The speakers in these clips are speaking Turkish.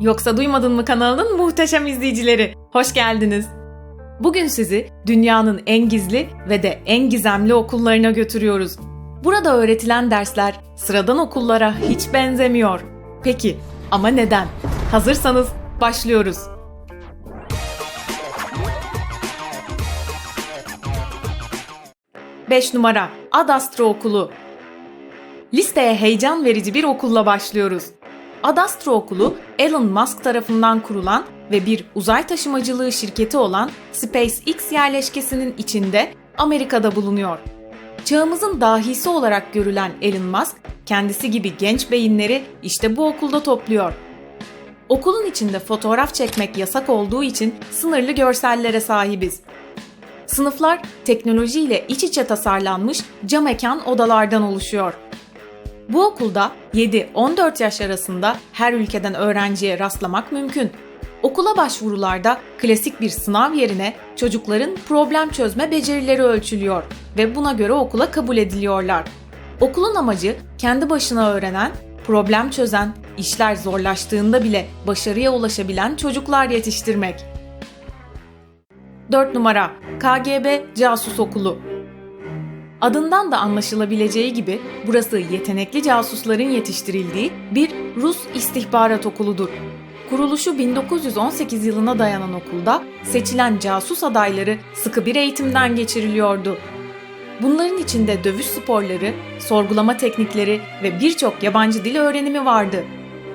Yoksa Duymadın mı kanalının muhteşem izleyicileri. Hoş geldiniz. Bugün sizi dünyanın en gizli ve de en gizemli okullarına götürüyoruz. Burada öğretilen dersler sıradan okullara hiç benzemiyor. Peki ama neden? Hazırsanız başlıyoruz. Beş numara Ad Astra Okulu Listeye heyecan verici bir okulla başlıyoruz. Ad Astra Okulu, Elon Musk tarafından kurulan ve bir uzay taşımacılığı şirketi olan SpaceX yerleşkesinin içinde Amerika'da bulunuyor. Çağımızın dahisi olarak görülen Elon Musk, kendisi gibi genç beyinleri işte bu okulda topluyor. Okulun içinde fotoğraf çekmek yasak olduğu için sınırlı görsellere sahibiz. Sınıflar teknolojiyle iç içe tasarlanmış cam mekan odalardan oluşuyor. Bu okulda 7-14 yaş arasında her ülkeden öğrenciye rastlamak mümkün. Okula başvurularda klasik bir sınav yerine çocukların problem çözme becerileri ölçülüyor ve buna göre okula kabul ediliyorlar. Okulun amacı kendi başına öğrenen, problem çözen, işler zorlaştığında bile başarıya ulaşabilen çocuklar yetiştirmek. 4 numara KGB Casus Okulu Adından da anlaşılabileceği gibi burası yetenekli casusların yetiştirildiği bir Rus istihbarat okuludur. Kuruluşu 1918 yılına dayanan okulda seçilen casus adayları sıkı bir eğitimden geçiriliyordu. Bunların içinde dövüş sporları, sorgulama teknikleri ve birçok yabancı dil öğrenimi vardı.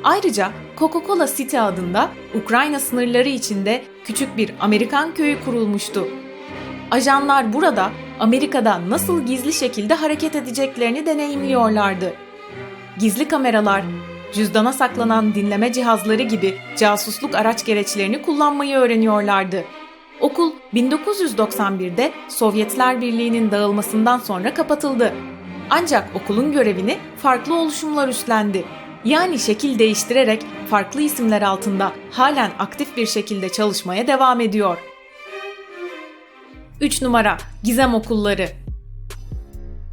Ayrıca Coca-Cola City adında Ukrayna sınırları içinde küçük bir Amerikan köyü kurulmuştu. Ajanlar burada Amerika'da nasıl gizli şekilde hareket edeceklerini deneyimliyorlardı. Gizli kameralar, cüzdana saklanan dinleme cihazları gibi casusluk araç gereçlerini kullanmayı öğreniyorlardı. Okul 1991'de Sovyetler Birliği'nin dağılmasından sonra kapatıldı. Ancak okulun görevini farklı oluşumlar üstlendi. Yani şekil değiştirerek farklı isimler altında halen aktif bir şekilde çalışmaya devam ediyor. 3 numara Gizem Okulları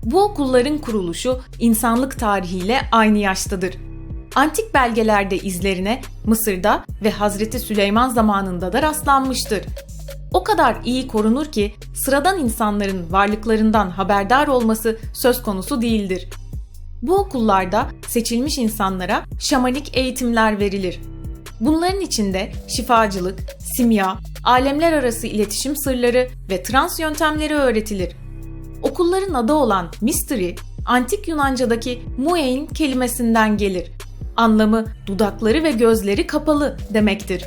Bu okulların kuruluşu insanlık tarihiyle aynı yaştadır. Antik belgelerde izlerine Mısır'da ve Hazreti Süleyman zamanında da rastlanmıştır. O kadar iyi korunur ki sıradan insanların varlıklarından haberdar olması söz konusu değildir. Bu okullarda seçilmiş insanlara şamanik eğitimler verilir. Bunların içinde şifacılık, simya, alemler arası iletişim sırları ve trans yöntemleri öğretilir. Okulların adı olan Mystery, antik Yunanca'daki muein kelimesinden gelir. Anlamı dudakları ve gözleri kapalı demektir.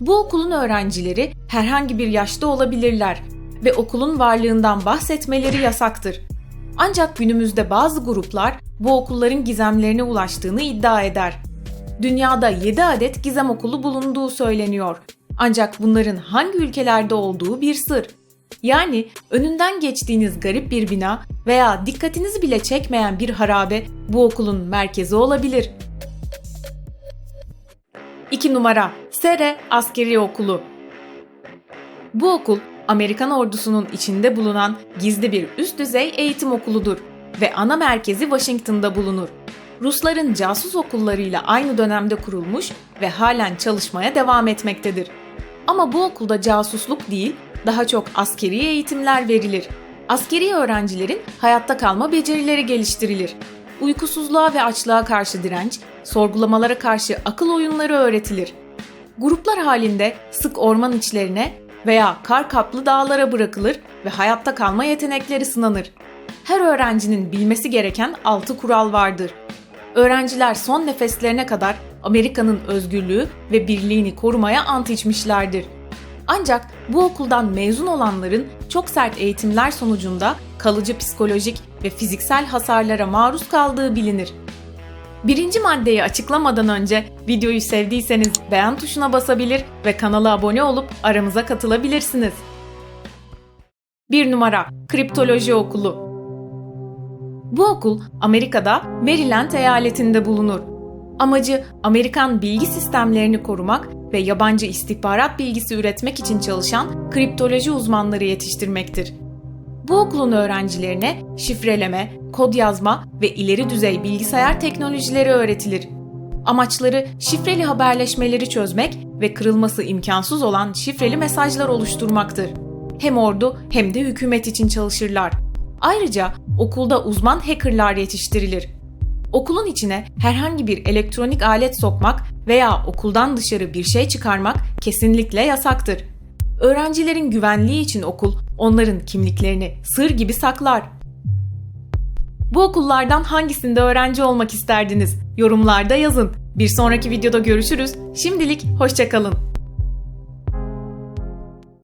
Bu okulun öğrencileri herhangi bir yaşta olabilirler ve okulun varlığından bahsetmeleri yasaktır. Ancak günümüzde bazı gruplar bu okulların gizemlerine ulaştığını iddia eder. Dünyada 7 adet gizem okulu bulunduğu söyleniyor ancak bunların hangi ülkelerde olduğu bir sır. Yani önünden geçtiğiniz garip bir bina veya dikkatinizi bile çekmeyen bir harabe bu okulun merkezi olabilir. 2 numara Sere Askeri Okulu Bu okul Amerikan ordusunun içinde bulunan gizli bir üst düzey eğitim okuludur ve ana merkezi Washington'da bulunur. Rusların casus okullarıyla aynı dönemde kurulmuş ve halen çalışmaya devam etmektedir. Ama bu okulda casusluk değil, daha çok askeri eğitimler verilir. Askeri öğrencilerin hayatta kalma becerileri geliştirilir. Uykusuzluğa ve açlığa karşı direnç, sorgulamalara karşı akıl oyunları öğretilir. Gruplar halinde sık orman içlerine veya kar kaplı dağlara bırakılır ve hayatta kalma yetenekleri sınanır. Her öğrencinin bilmesi gereken altı kural vardır. Öğrenciler son nefeslerine kadar Amerika'nın özgürlüğü ve birliğini korumaya ant içmişlerdir. Ancak bu okuldan mezun olanların çok sert eğitimler sonucunda kalıcı psikolojik ve fiziksel hasarlara maruz kaldığı bilinir. Birinci maddeyi açıklamadan önce videoyu sevdiyseniz beğen tuşuna basabilir ve kanala abone olup aramıza katılabilirsiniz. 1 numara Kriptoloji Okulu Bu okul Amerika'da Maryland eyaletinde bulunur Amacı Amerikan bilgi sistemlerini korumak ve yabancı istihbarat bilgisi üretmek için çalışan kriptoloji uzmanları yetiştirmektir. Bu okulun öğrencilerine şifreleme, kod yazma ve ileri düzey bilgisayar teknolojileri öğretilir. Amaçları şifreli haberleşmeleri çözmek ve kırılması imkansız olan şifreli mesajlar oluşturmaktır. Hem ordu hem de hükümet için çalışırlar. Ayrıca okulda uzman hackerlar yetiştirilir. Okulun içine herhangi bir elektronik alet sokmak veya okuldan dışarı bir şey çıkarmak kesinlikle yasaktır. Öğrencilerin güvenliği için okul onların kimliklerini sır gibi saklar. Bu okullardan hangisinde öğrenci olmak isterdiniz? Yorumlarda yazın. Bir sonraki videoda görüşürüz. Şimdilik hoşçakalın.